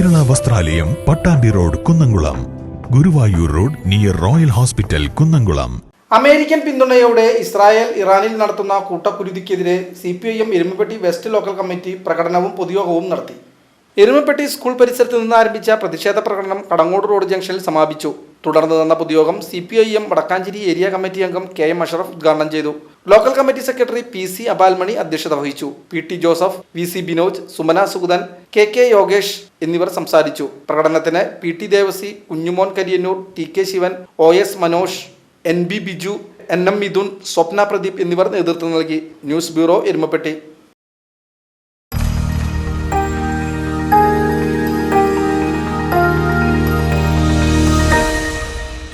വസ്ത്രാലയം Pattambi road Kunnamkulam. Guruvayur road near royal hospital Kunnamkulam. American പിന്തുണയോടെ Israel ഇറാനിൽ നടത്തുന്ന കൂട്ടക്കുരുതിക്കെതിരെ C P I M Erumapetty west local committee പ്രകടനവും പൊതുയോഗവും നടത്തി. Erumapetty school പരിസരത്ത് നിന്ന് ആരംഭിച്ച പ്രതിഷേധ പ്രകടനം കടങ്ങോട് റോഡ് ജംഗ്ഷനിൽ സമാപിച്ചു. തുടർന്ന് നടന്ന പൊതുയോഗം C P I M Vadakkanchery area committee അംഗം കെ എം അഷറഫ് ഉദ്ഘാടനം ചെയ്തു. Local committee secretary P C Abalmani അധ്യക്ഷത വഹിച്ചു. P T Joseph V C Binoj Sumana Sugathan K K Yogesh എന്നിവർ സംസാരിച്ചു. പ്രകടനത്തിന് P T Devassy Kunjumon Kariyannur T K Sivan O S Manosh N B Biju N M Mithun Swapna Pradeep എന്നിവർ നേതൃത്വം നൽകി. News bureau Erumapetty.